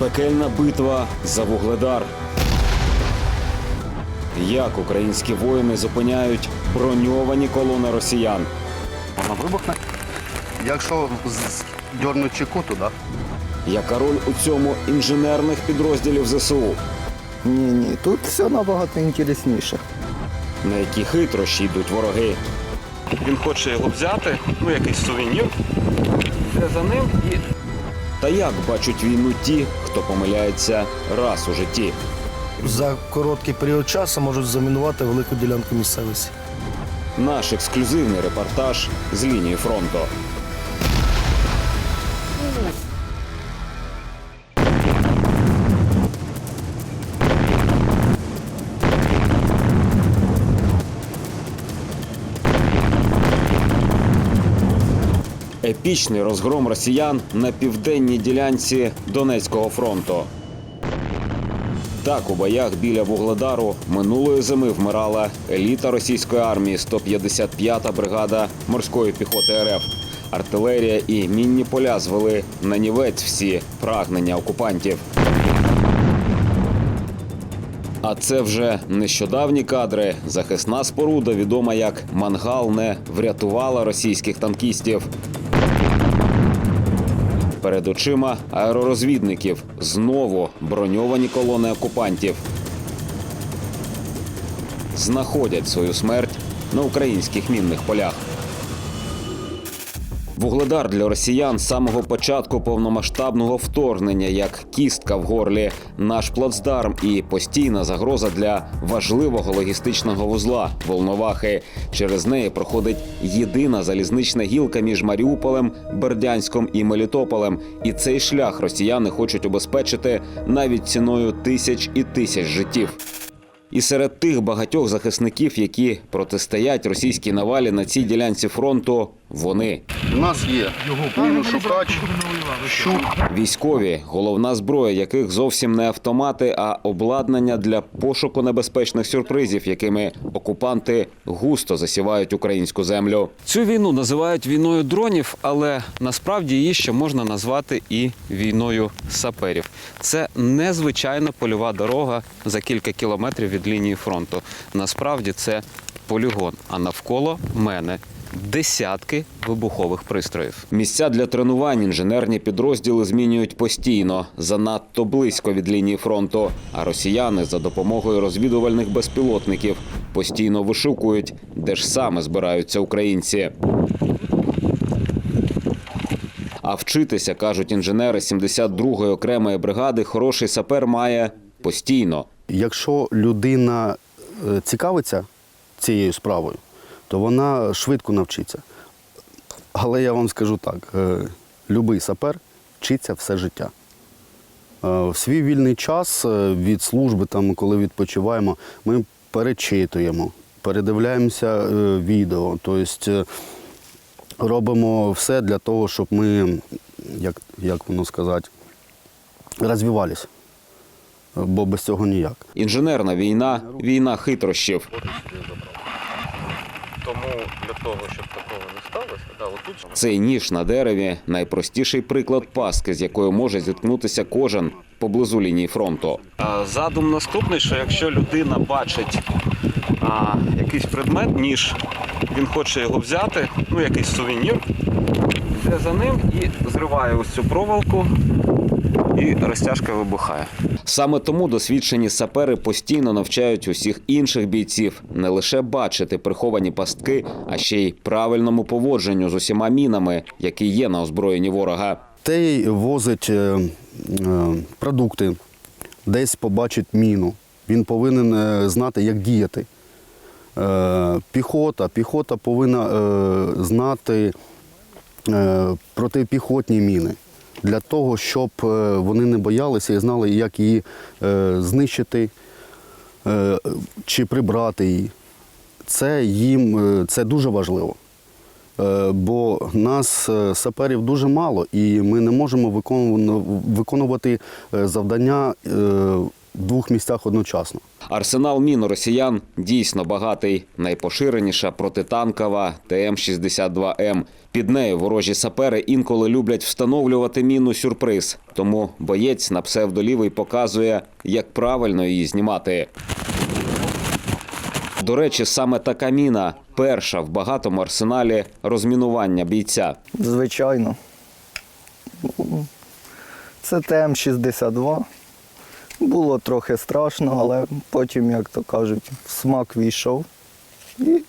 Пекельна битва за вугледар. Як українські воїни зупиняють броньовані колони росіян? Вона вибухне. Якщо з- дьорнуть чеку, то да. Яка роль у цьому інженерних підрозділів ЗСУ? Ні, ні, тут все набагато інтересніше. На які хитрощі йдуть вороги? Він хоче його взяти, ну якийсь сувенір. Йде за ним і Та як бачать війну ті, хто помиляється раз у житті? за короткий період часу можуть замінувати велику ділянку місцевості. Наш ексклюзивний репортаж з лінії фронту. Епічний розгром росіян на південній ділянці Донецького фронту. Так, у боях біля Вугледару минулої зими вмирала еліта російської армії 155-та бригада морської піхоти РФ. Артилерія і мінні поля звели на нівець всі прагнення окупантів. А це вже нещодавні кадри. Захисна споруда, відома як Мангал, не врятувала російських танкістів. Перед очима аеророзвідників знову броньовані колони окупантів знаходять свою смерть на українських мінних полях. Вугледар для росіян самого початку повномасштабного вторгнення як кістка в горлі, наш плацдарм і постійна загроза для важливого логістичного вузла Волновахи. Через неї проходить єдина залізнична гілка між Маріуполем, Бердянськом і Мелітополем. І цей шлях росіяни хочуть обезпечити навіть ціною тисяч і тисяч життів. І серед тих багатьох захисників, які протистоять російській навалі на цій ділянці фронту, вони У нас є міношукач, щук. військові, головна зброя яких зовсім не автомати, а обладнання для пошуку небезпечних сюрпризів, якими окупанти густо засівають українську землю. Цю війну називають війною дронів, але насправді її ще можна назвати і війною саперів. Це незвичайна польова дорога за кілька кілометрів від лінії фронту. Насправді це полігон, а навколо мене десятки вибухових пристроїв. Місця для тренувань інженерні підрозділи змінюють постійно, занадто близько від лінії фронту. А росіяни за допомогою розвідувальних безпілотників постійно вишукують, де ж саме збираються українці. А вчитися, кажуть інженери 72-ї окремої бригади, хороший сапер має постійно. Якщо людина е, цікавиться цією справою, то вона швидко навчиться. Але я вам скажу так: е, любий сапер вчиться все життя. Е, В свій вільний час від служби, там, коли відпочиваємо, ми перечитуємо, передивляємося відео. Тобто робимо все для того, щоб ми, як, як воно сказати, розвивалися. Бо без цього ніяк. Інженерна війна війна хитрощів. тому для того, щоб такого не сталося, да, отут Цей ніж на дереві найпростіший приклад пастки, з якою може зіткнутися кожен поблизу лінії фронту. Задум наступний, що якщо людина бачить а, якийсь предмет, ніж, він хоче його взяти, ну якийсь сувенір, йде за ним і зриває ось цю проволоку, і розтяжка вибухає. Саме тому досвідчені сапери постійно навчають усіх інших бійців не лише бачити приховані пастки, а ще й правильному поводженню з усіма мінами, які є на озброєнні ворога. Той возить е, е, продукти, десь побачить міну. Він повинен е, знати, як діяти. Е, Піхота, піхота повинна е, знати е, протипіхотні міни для того, щоб е, вони не боялися і знали, як її е, знищити е, чи прибрати її. Це їм це дуже важливо. Бо нас саперів дуже мало, і ми не можемо виконувати- завдання двох місцях одночасно. Арсенал мін росіян дійсно багатий. Найпоширеніша протитанкова ТМ-62М. Під нею ворожі сапери інколи люблять встановлювати міну сюрприз. Тому боєць на псевдолівий показує, як правильно її знімати. До речі, саме така міна перша в багатому арсеналі розмінування бійця. Звичайно. Це ТМ-62. Було трохи страшно, але потім, як то кажуть, в смак війшов. І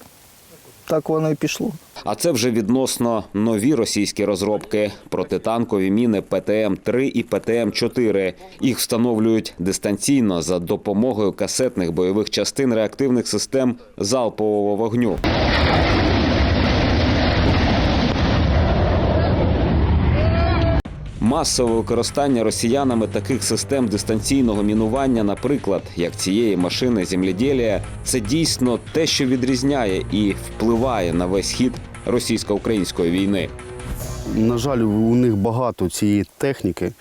так воно і пішло. А це вже відносно нові російські розробки протитанкові міни ПТМ-3 і ПТМ-4. Їх встановлюють дистанційно за допомогою касетних бойових частин реактивних систем залпового вогню. Масове використання росіянами таких систем дистанційного мінування, наприклад, як цієї машини земледілія, це дійсно те, що відрізняє і впливає на весь хід російсько-української війни. На жаль, у них багато цієї техніки.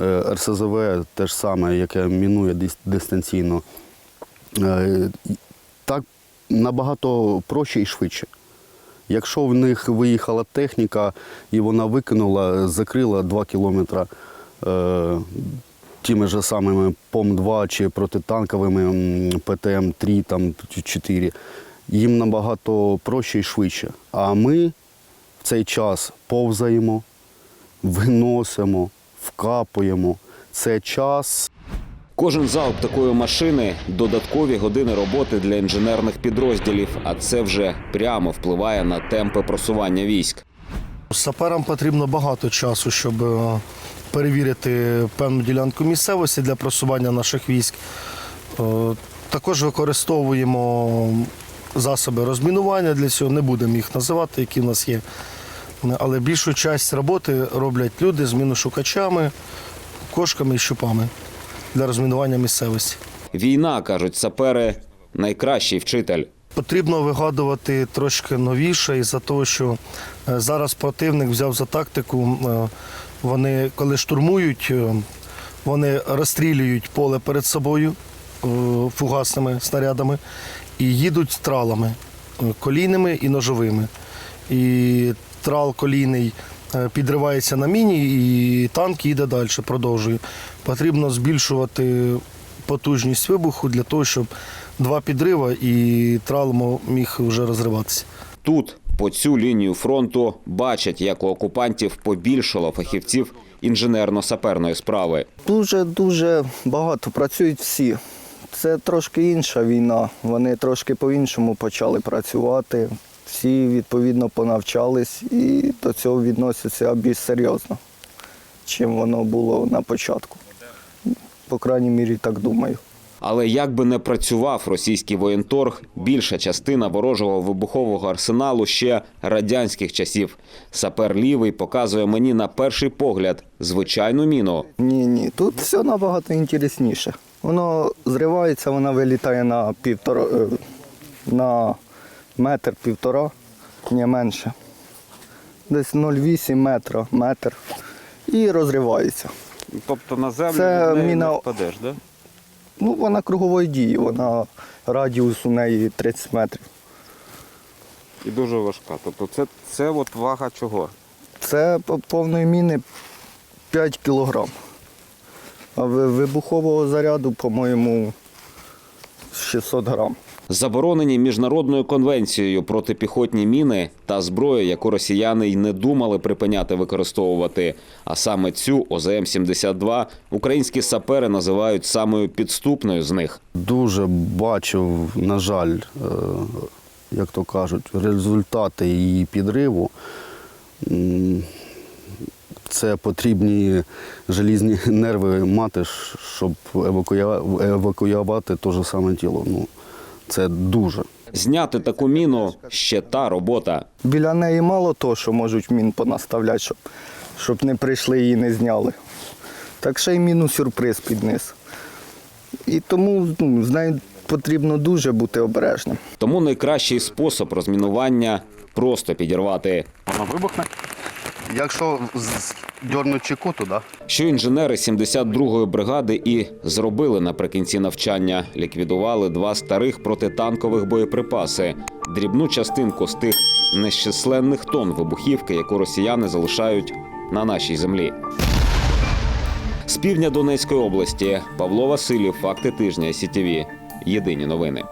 Е, РСЗВ те ж саме, яке мінує дистанційно. Е, Так набагато проще і швидше. Якщо в них виїхала техніка і вона викинула, закрила 2 кілометри е, тими ж самими ПОМ-2 чи протитанковими ПТМ-3 там, 4, їм набагато проще і швидше. А ми в цей час повзаємо, виносимо, вкапуємо. Це час Кожен залп такої машини додаткові години роботи для інженерних підрозділів, а це вже прямо впливає на темпи просування військ. Саперам потрібно багато часу, щоб е, перевірити певну ділянку місцевості для просування наших військ. Е, Також використовуємо засоби розмінування для цього, не будемо їх називати, які в нас є. Але більшу часть роботи роблять люди з міношукачами, кошками і щупами для розмінування місцевості. Війна, кажуть сапери, найкращий вчитель. Потрібно вигадувати трошки новіше із-за того, що е, зараз противник взяв за тактику. е, Вони, коли штурмують, е, вони розстрілюють поле перед собою фугасними снарядами і їдуть тралами колійними і ножовими. І трал колійний підривається на міні, і танк їде далі, продовжує. Потрібно збільшувати потужність вибуху для того, щоб два підрива і трал мо- міг вже розриватися. Тут, по цю лінію фронту, бачать, як у окупантів побільшало фахівців інженерно-саперної справи. Дуже-дуже багато працюють всі. Це трошки інша війна. Вони трошки по-іншому почали працювати. Всі відповідно понавчались і до цього відносяться більш серйозно, чим воно було на початку. По крайній мірі, так думаю. Але як би не працював російський воєнторг, більша частина ворожого вибухового арсеналу ще радянських часів. Сапер лівий показує мені на перший погляд звичайну міну. Ні, ні, тут все набагато інтересніше. Воно зривається, вона вилітає на півтора, е, на метр півтора, не менше. Десь 0,8 метра, метр. І розривається. Тобто на землю Це від неї міна- не впадеш, да? Ну, вона кругової дії, вона радіус у неї 30 метрів. І дуже важка. Тобто це, це от вага чого? Це по- повної міни 5 кілограм. А ви- вибухового заряду, по-моєму, 600 грам. Заборонені міжнародною конвенцією протипіхотні міни та зброя, яку росіяни й не думали припиняти використовувати. А саме цю ОЗМ-72 українські сапери називають самою підступною з них. дуже бачив, на жаль, е, як то кажуть, результати її підриву. Це потрібні желізні нерви мати, щоб евакуювати те ж саме тіло. Ну, це дуже. Зняти таку міну ще та робота. Біля неї мало того, що можуть мін понаставляти, щоб, щоб не прийшли і не зняли. Так ще й міну сюрприз під низ. І тому ну, з нею потрібно дуже бути обережним. Тому найкращий спосіб розмінування просто підірвати. Вона вибухне? Якщо дьорнуть чеку туди. Що інженери 72-ї бригади і зробили наприкінці навчання. Ліквідували два старих протитанкових боєприпаси, дрібну частинку з тих нещисленних тонн вибухівки, яку росіяни залишають на нашій землі. З півдня Донецької області Павло Васильєв, факти тижня СІТВ. Єдині новини.